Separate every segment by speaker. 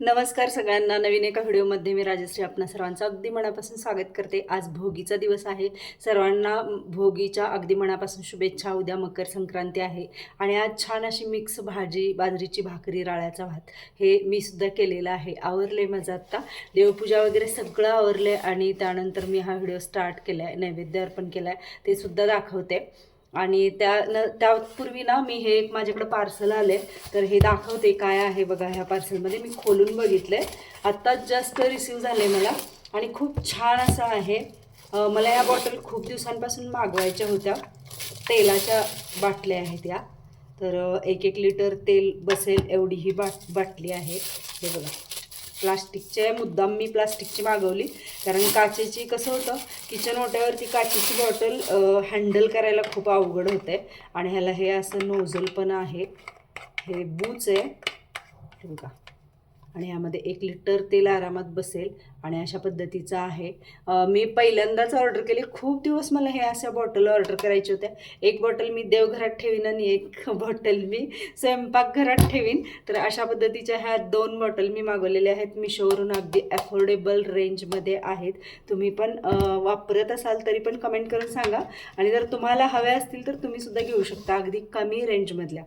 Speaker 1: नमस्कार सगळ्यांना. नवीन एका व्हिडिओमध्ये मी राजश्री आपणा सर्वांचं अगदी मनापासून स्वागत करते. आज भोगीचा दिवस आहे. सर्वांना भोगीच्या अगदी मनापासून शुभेच्छा. उद्या मकर संक्रांती आहे. आणि आज छान अशी मिक्स भाजी बाजरीची भाकरी राळ्याचा भात हे मी सुद्धा केलेलं आहे. आवरले माझं आत्ता. देवपूजा वगैरे सगळं आवरले आणि त्यानंतर मी हा व्हिडिओ स्टार्ट केला आहे नैवेद्य अर्पण केला आहे ते सुद्धा दाखवते. आणि त्या न त्यापूर्वी ना मी हे एक माझ्याकडे पार्सल आले. तर हे दाखवते काय आहे बघा ह्या पार्सलमध्ये मी खोलून बघितलं. आहे आत्ताच जस्ट रिसीव झाले मला. आणि खूप छान असं आहे. मला या बॉटल खूप दिवसांपासून मागवायच्या होत्या. तेलाच्या बाटल्या आहेत या. तर एक एक लिटर तेल बसेल एवढी ही बाट बाटली आहे. हे बघा. प्लास्टिकचे मुद्दाम मी प्लास्टिकची मागवली. कारण काचेची कसं होतं किचन ओट्यावरती काचेची बॉटल हँडल करायला खूप अवघड होते आणि ह्याला हे असं नोझल पण आहे. हे बूच आहे. हे बघा. आणि यामध्ये एक लिटर तेल आरामात बसेल आणि अशा पद्धतीचं आहे. मी पहिल्यांदाच ऑर्डर केली. खूप दिवस मला हे अशा बॉटल ऑर्डर करायच्या होत्या. एक बॉटल मी देवघरात ठेवीन आणि एक बॉटल मी स्वयंपाकघरात ठेवीन. तर अशा पद्धतीच्या ह्या दोन बॉटल मी मागवलेल्या आहेत. मिशोवरून अगदी अफोर्डेबल रेंजमध्ये आहेत. तुम्ही पण वापरत असाल तरी पण कमेंट करून सांगा. आणि जर तुम्हाला हव्या असतील तर तुम्ही सुद्धा घेऊ शकता अगदी कमी रेंजमधल्या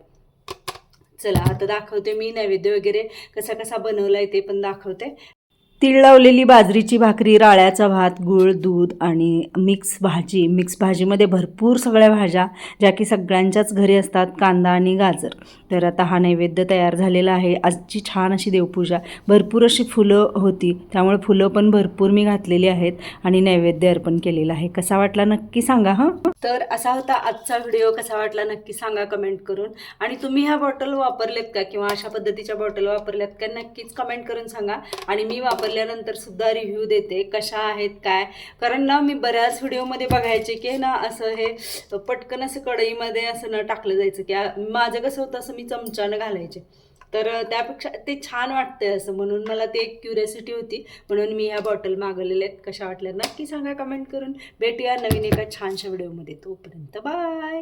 Speaker 1: चला आता दाखवते मी नैवेद्य वगैरे कसा कसा बनवला आहे ते पण दाखवते. तीळ लावलेली बाजरीची भाकरी राळ्याचा भात गूळ दूध आणि मिक्स भाजी. मिक्स भाजीमध्ये भरपूर सगळ्या भाज्या ज्या की सगळ्यांच्याच घरी असतात कांदा आणि गाजर. तर आता हा नैवेद्य तयार झालेला आहे. आजची छान अशी देवपूजा. भरपूर अशी फुलं होती त्यामुळे फुलं पण भरपूर मी घातलेली आहेत आणि नैवेद्य अर्पण केलेलं आहे. कसा वाटला नक्की सांगा हां? तर असा होता आजचा व्हिडिओ कसा वाटला नक्की सांगा कमेंट करून. आणि तुम्ही ह्या बॉटल वापरलेत का किंवा अशा पद्धतीच्या बॉटल वापरल्यात का नक्कीच कमेंट करून सांगा. आणि मी वापरल्यानंतर सुद्धा रिव्ह्यू देते कशा आहेत काय? कारण ना मी बऱ्याच व्हिडिओमध्ये बघायचे की ना असं हे पटकन असं कढईमध्ये असं न टाकलं जायचं की माझं कसं होतं असं मी चमच्यानं घालायचे. तर त्यापेक्षा ते छान वाटतंय असं. म्हणून मला ते एक क्युरियोसिटी होती. म्हणून मी ह्या बॉटल मागवलेल्या आहेत. कशा वाटल्या? नक्की सांगा कमेंट करून. भेटूया नवीन एका छानशा व्हिडिओमध्ये तोपर्यंत बाय